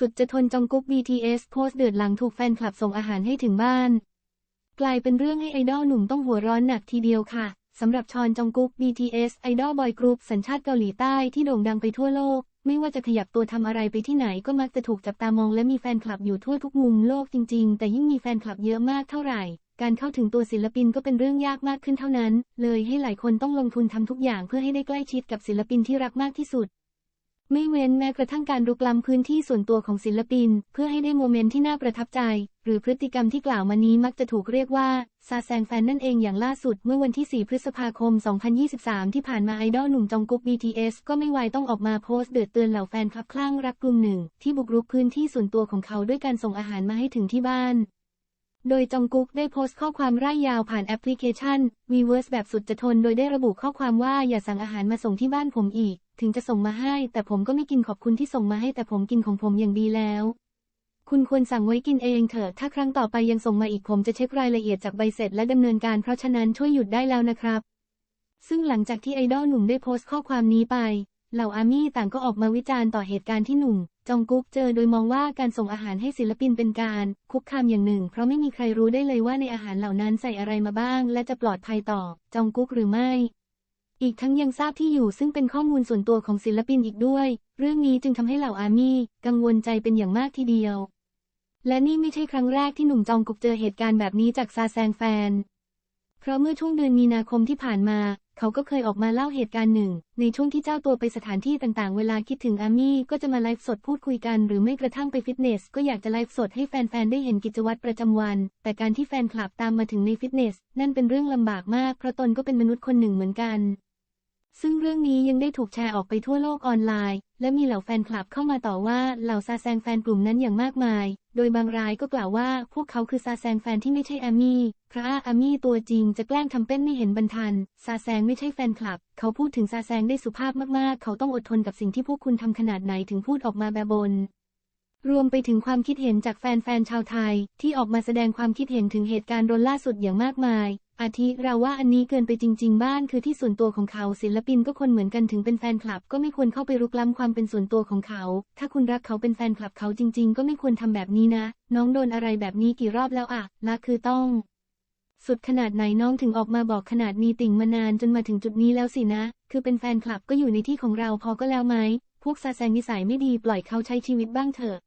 สุดจะทนจองกุ๊ก BTS โพสต์เดือดหลังถูกแฟนคลับส่งอาหารให้ถึงบ้าน กลายเป็นเรื่องให้ไอดอลหนุ่มต้องหัวร้อนหนักทีเดียวค่ะสำหรับชอนจองกุ๊ก BTS ไอดอลบอยกรุ๊ปสัญชาติเกาหลีใต้ที่โด่งดังไปทั่วโลก ไม่ว่าจะขยับตัวทำอะไรไปที่ไหนก็มักจะถูกจับตามองและมีแฟนคลับอยู่ทั่วทุกมุมโลกจริง ๆ แต่ยิ่งมีแฟนคลับเยอะมากเท่าไหร่ การเข้าถึงตัวศิลปินก็เป็นเรื่องยากมากขึ้นเท่านั้น เลยให้หลายคนต้องลงทุนทำทุกอย่างเพื่อให้ได้ใกล้ชิดกับศิลปินที่รักมากที่สุด ไม่เว้นแม้กระทั่งการรุกล้ำพื้นที่ส่วนตัวของศิลปิน เพื่อให้ได้โมเมนต์ที่น่าประทับใจ หรือพฤติกรรมที่กล่าวมานี้มักจะถูกเรียกว่าซาแซงแฟนนั่นเองอย่างล่าสุดเมื่อวันที่ 4 พฤษภาคม 2023 ที่ผ่านมาไอดอลหนุ่มจองกุ๊ก BTS ก็ไม่ไวต้องออกมาโพสต์เดือดเตือนเหล่าแฟนคลับคลั่งรักกลุ่มหนึ่ง ที่บุกรุกพื้นที่ส่วนตัวของเขาด้วยการส่งอาหารมาให้ถึงที่บ้าน โดยจองกุ๊กได้โพสต์ข้อความร่ายยาวผ่านแอปพลิเคชัน Weverse แบบสุดจะทนโดยได้ระบุข้อความว่าอย่าสั่งอาหารมาส่งที่บ้านผมอีก ถึงจะส่งมาให้ แต่ผมก็ไม่กินขอบคุณที่ส่งมาให้แต่ผมกินของผมอย่างดีแล้ว คุณควรสั่งไว้กินเองเถอะ ถ้าครั้งต่อไปยังส่งมาอีกผมจะเช็ครายละเอียดจากใบเสร็จและดำเนินการเพราะฉะนั้นช่วยหยุดได้แล้วนะครับ ซึ่งหลังจากที่ไอดอลหนุ่มได้โพสต์ข้อความนี้ไป เหล่าอาร์มี่ต่างก็ออกมาวิจารณ์ต่อเหตุการณ์ที่หนุ่ม จองกุ๊กเจอโดยมองว่าการส่งอาหารให้ศิลปินเป็นการ คุกคามอย่างหนึ่ง เพราะไม่มีใครรู้ได้เลยว่าในอาหารเหล่านั้นใส่อะไรมาบ้าง และจะปลอดภัยต่อ จองกุ๊กหรือไม่ อีกทั้งยังทราบที่อยู่ซึ่งเป็นข้อมูลส่วนตัวของศิลปินอีกด้วย เรื่องนี้จึงทำให้เหล่าอาร์มี่กังวลใจเป็นอย่างมากทีเดียว และนี่ไม่ใช่ครั้งแรกที่หนุ่มจองกุ๊กเจอเหตุการณ์แบบนี้จากซาแซงแฟน เพราะเมื่อช่วงเดือนมีนาคมที่ผ่านมา เขาก็เคยออกมาเล่าเหตุการณ์หนึ่ง ในช่วงที่เจ้าตัวไปสถานที่ต่างๆ เวลาคิดถึงอามี่ก็จะมาไลฟ์สดพูดคุยกัน หรือไม่กระทั่งไปฟิตเนส ก็อยากจะไลฟ์สดให้แฟนๆ ได้เห็นกิจวัตรประจำวัน แต่การที่แฟนคลับตามมาถึงในฟิตเนส นั่นเป็นเรื่องลำบากมาก เพราะตนก็เป็นมนุษย์คนหนึ่งเหมือนกัน ซึ่งเรื่องนี้ยังได้ถูกแชร์ออกไปทั่วโลกออนไลน์ และมีเหล่าแฟนคลับเข้ามาต่อว่าเหล่าซาแซงแฟนกลุ่มนั้นอย่างมากมาย โดยบางรายก็กล่าวว่าพวกเขาคือซาแซงแฟนที่ไม่ใช่อามี่เพราะอามี่ตัวจริงจะแกล้งทำเป็นไม่เห็นบรรทัน ซาแซงไม่ใช่แฟนคลับ เขาพูดถึงซาแซงได้สุภาพมากๆ เขาต้องอดทนกับสิ่งที่พวกคุณทำขนาดไหนถึงพูดออกมาแบบบน รวมไปถึงความคิดเห็นจากแฟนๆชาวไทย ที่ออกมาแสดงความคิดเห็นถึงเหตุการณ์โดนล่าสุดอย่างมากมาย อาทิเราว่าอันนี้เกินไปจริง ๆ บ้านคือที่ส่วนตัวของเขาศิลปินก็คนเหมือนกันถึงเป็นแฟนคลับ ก็ไม่ควรเข้าไปรุกล้ำความเป็นส่วนตัวของเขา ถ้าคุณรักเขาเป็นแฟนคลับเขาจริง ๆ ก็ไม่ควรทำแบบนี้นะ น้องโดนอะไรแบบนี้กี่รอบแล้วอะละคือต้อง สุดขนาดไหนน้องถึงออกมาบอกขนาดนี้ติ่งมานานจนมาถึงจุดนี้แล้วสินะ คือเป็นแฟนคลับก็อยู่ในที่ของเราพอก็แล้วไหมพวกซาแซงนิสัยไม่ดีปล่อยเขาใช้ชีวิตบ้างเถอะ